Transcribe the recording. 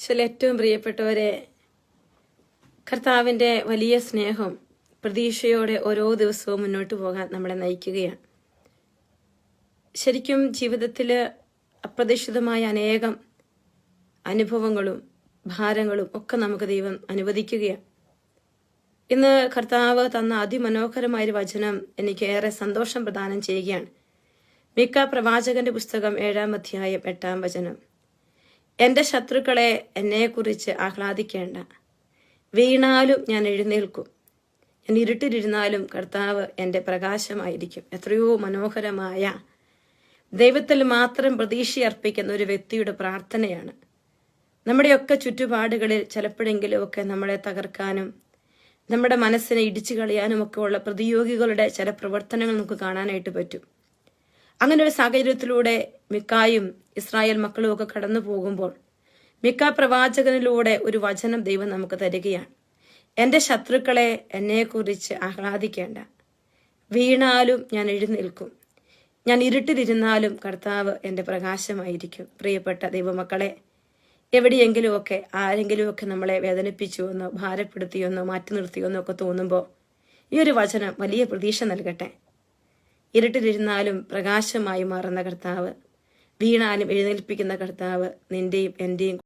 ചില ഏറ്റവും പ്രിയപ്പെട്ടവരെ കർത്താവിന്റെ വലിയ സ്നേഹം പ്രതീക്ഷയോടെ ഓരോ ദിവസവും മുന്നോട്ട് പോകാൻ നമ്മളെ നയിക്കുകയാണ്. ശരിക്കും ജീവിതത്തിൽ അപ്രതീക്ഷിതമായ അനേകം അനുഭവങ്ങളും ഭാരങ്ങളും ഒക്കെ നമുക്ക് ദൈവം അനുവദിക്കുകയാണ്. ഇന്ന് കർത്താവ് തന്ന അതിമനോഹരമായൊരു വചനം എനിക്ക് ഏറെ സന്തോഷം പ്രദാനം ചെയ്യുകയാണ്. മിക്ക പ്രവാചകന്റെ പുസ്തകം ഏഴാം അധ്യായം എട്ടാം വചനം. എന്റെ ശത്രുക്കളെ എന്നെക്കുറിച്ച് ആഹ്ലാദിക്കേണ്ട. വീണാലും ഞാൻ എഴുന്നേൽക്കും. ഞാൻ ഇരുട്ടിലിരുന്നാലും കർത്താവ് എന്റെ പ്രകാശമായിരിക്കും. എത്രയോ മനോഹരമായ ദൈവത്തിൽ മാത്രം പ്രതീക്ഷ അർപ്പിക്കുന്ന ഒരു വ്യക്തിയുടെ പ്രാർത്ഥനയാണ്. നമ്മുടെയൊക്കെ ചുറ്റുപാടുകളിൽ ചിലപ്പോഴെങ്കിലുമൊക്കെ നമ്മളെ തകർക്കാനും നമ്മുടെ മനസ്സിനെ ഇടിച്ചു കളയാനും ഒക്കെ ഉള്ള പ്രതിയോഗികളുടെ ചില പ്രവർത്തനങ്ങൾ നമുക്ക് കാണാനായിട്ട് പറ്റും. അങ്ങനെ ഒരു സാഹചര്യത്തിലൂടെ മിക്കായും ഇസ്രായേൽ മക്കളും ഒക്കെ കടന്നു പോകുമ്പോൾ മിക്ക പ്രവാചകനിലൂടെ ഒരു വചനം ദൈവം നമുക്ക് തരികയാണ്. എന്റെ ശത്രുക്കളെ എന്നെക്കുറിച്ച് ആഹ്ലാദിക്കേണ്ട. വീണാലും ഞാൻ എഴുന്നേൽക്കും. ഞാൻ ഇരുട്ടിലിരുന്നാലും കർത്താവ് എന്റെ പ്രകാശമായിരിക്കും. പ്രിയപ്പെട്ട ദൈവമക്കളെ എവിടെയെങ്കിലുമൊക്കെ ആരെങ്കിലുമൊക്കെ നമ്മളെ വേദനിപ്പിച്ചുവെന്നോ ഭാരപ്പെടുത്തിയെന്നോ മാറ്റി നിർത്തിയെന്നോ ഒക്കെ തോന്നുമ്പോൾ ഈ ഒരു വചനം വലിയ പ്രതീക്ഷ നൽകട്ടെ. ഇരുട്ടിലിരുന്നാലും പ്രകാശമായി മാറുന്ന കർത്താവ് വീണാലും എഴുന്നേൽപ്പിക്കുന്ന കർത്താവ് നിന്റെയും എന്റെയും